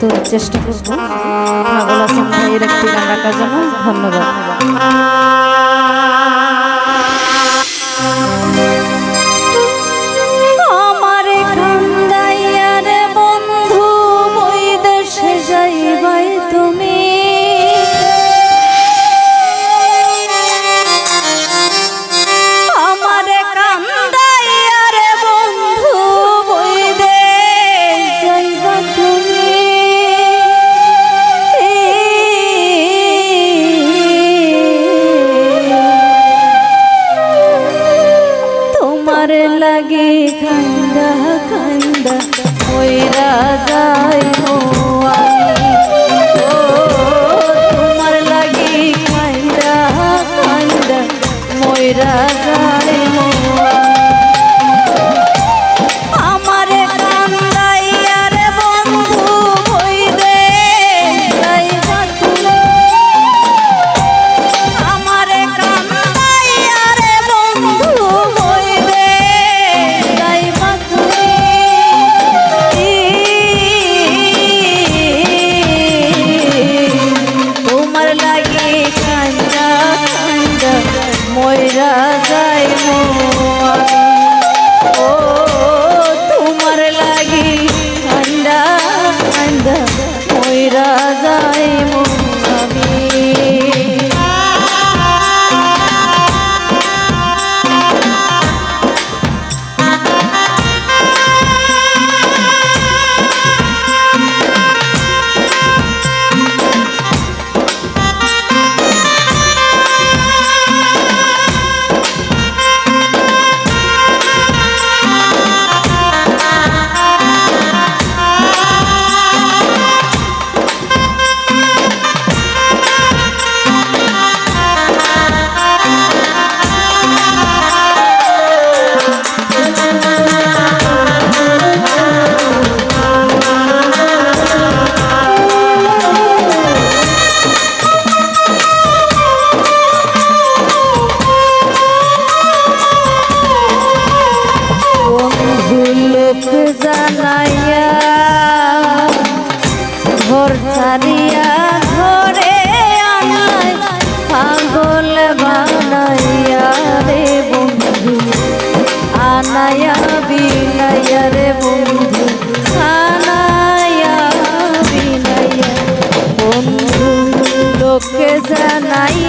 তো চেষ্টা করব। ভালো আসাম এই একটি গান রাখার জন্য ধন্যবাদ। লাগে খান্দা কান্দা ওইরা যায় ও তোমার লাগে ময়রা ঘর ছাড়িয়া ঘরে আনায়, পাগল বানাইয়া রে বন্ধু। আনায়া বিনাইয়া রে বন্ধু। আনায়া বিনাইয়া বন্ধু। লোকে জানাই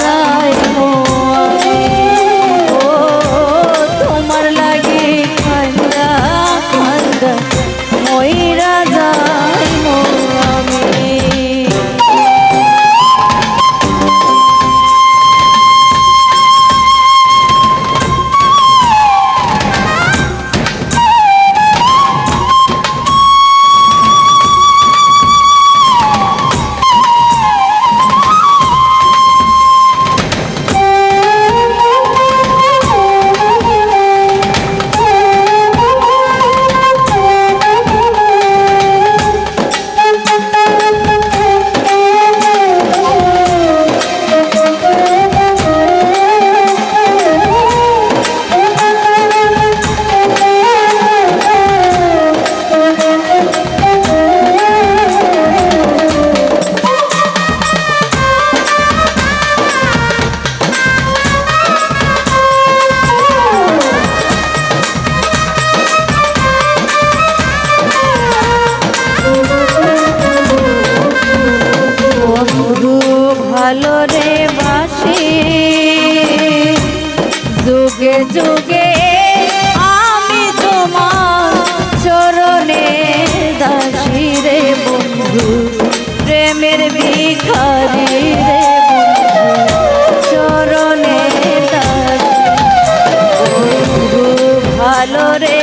જાય যুগে আমি তোমার চরণে দাসী রে বন্ধু প্রেমের ভিখারি রে চরণে দাসী ভালো রে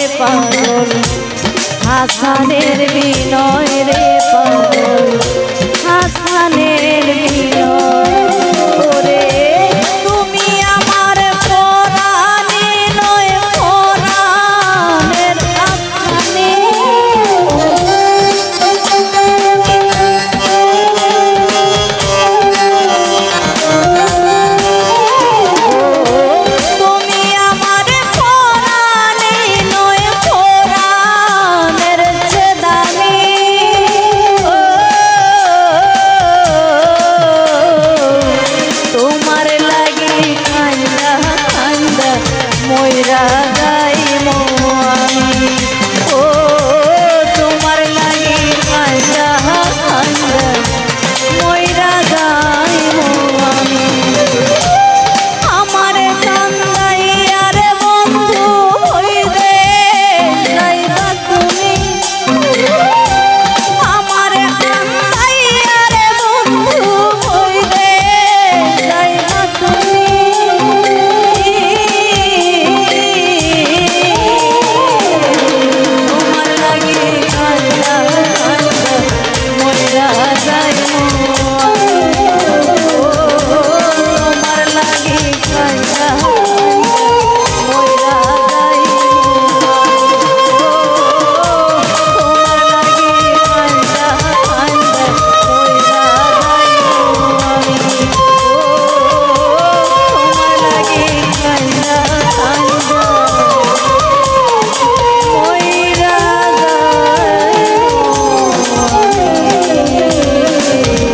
রে পাগল। হাসানের বিনয় রে পাগল। হাসানের